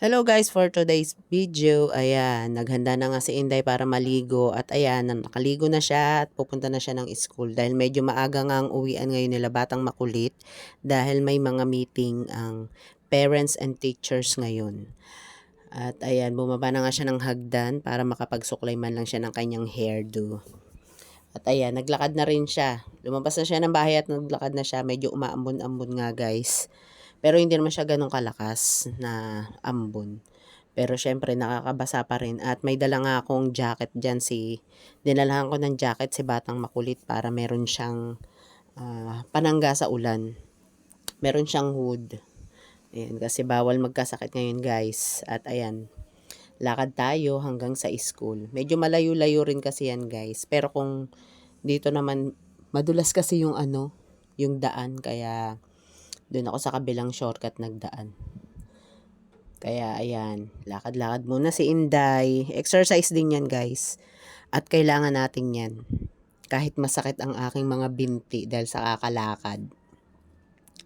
Hello guys, for today's video, ayan, naghanda na nga si Inday para maligo at ayan, nakaligo na siya at pupunta na siya ng school dahil medyo maaga nga ang uwian ngayon nila batang makulit dahil may mga meeting ang parents and teachers ngayon. At ayan, bumaba na nga siya ng hagdan para makapagsuklay man lang siya ng kanyang hairdo. At ayan, naglakad na rin siya. Lumabas na siya ng bahay at naglakad na siya. Medyo umaambon-ambon nga guys. Pero hindi naman siya ganun kalakas na ambon. Pero syempre nakakabasa pa rin. At may dala nga akong jacket dyan si... Dinalahan ko ng jacket si Batang Makulit para meron siyang ah, panangga sa ulan. Meron siyang hood. Ayan, kasi bawal magkasakit ngayon guys. At ayan, lakad tayo hanggang sa school. Medyo malayo-layo rin kasi yan guys. Pero kung dito naman, madulas kasi yung ano, yung daan. Kaya doon ako sa kabilang shortcut nagdaan. Kaya ayan, lakad-lakad muna si Inday. Exercise din yan guys. At kailangan natin yan. Kahit masakit ang aking mga binti dahil sa kakalakad.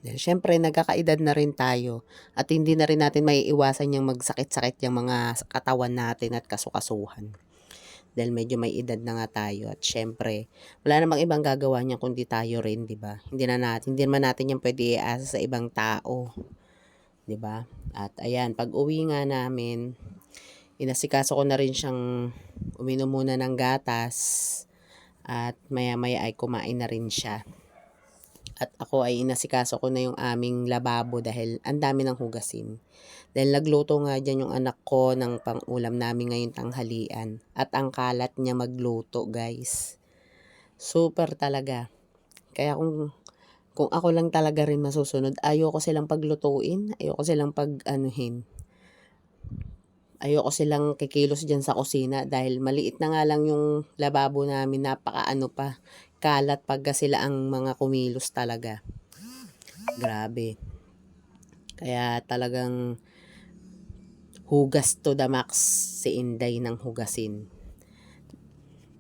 Dahil syempre, nagkakaedad na rin tayo. At hindi na rin natin may iwasan yung magsakit-sakit yung mga katawan natin at kasukasuhan. Dahil medyo may edad na nga tayo. At syempre, wala namang ibang gagawa niyan kundi tayo rin, di ba? Hindi na natin, hindi naman natin yan pwede iasa sa ibang tao. Di ba? At ayan, pag uwi nga namin, inasikaso ko na rin siyang uminom muna ng gatas. At maya-maya ay kumain na rin siya. At ako ay inasikaso ko na yung aming lababo dahil ang dami ng hugasin. Dahil nagluto nga dyan yung anak ko ng pang-ulam namin ngayong tanghalian. At ang kalat niya magluto guys. Super talaga. Kaya kung kung ako lang talaga rin masusunod, ayoko silang paglutuin, ayoko silang pag-anuhin. Ayoko silang kikilos dyan sa kusina dahil maliit na nga lang yung lababo namin, napaka ano pa, kalat pagka sila ang mga kumilos talaga. Grabe. Kaya talagang hugas to the max si Inday ng hugasin.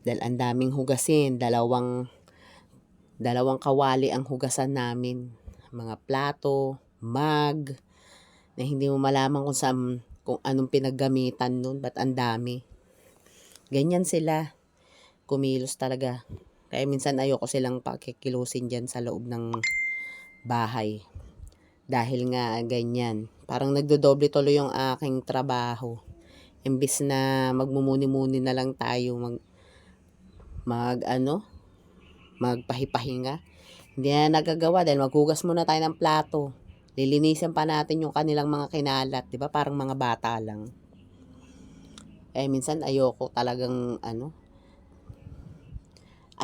Dahil ang daming hugasin, dalawang dalawang kawali ang hugasan namin. Mga plato, mug, na hindi mo malaman kung saan, kung anong pinaggamitan nun, ba't ang dami. Ganyan sila. Kumilos talaga. Kaya minsan ayoko silang pakikilusin dyan sa loob ng bahay. Dahil nga ganyan. Parang nagdodoble tuloy yung aking trabaho. Imbis na magmumuni-muni na lang tayo mag mag ano magpahipahinga. Hindi na nagagawa dahil maghugas muna tayo ng plato. Lilinisin pa natin yung kanilang mga kinalat, 'di ba? Parang mga bata lang. Eh minsan ayoko talagang ano.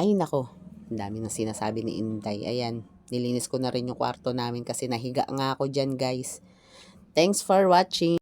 Ay nako, ang dami na sinasabi ni Inday. Ayan, nilinis ko na rin yung kwarto namin kasi nahiga nga ako diyan, guys. Thanks for watching.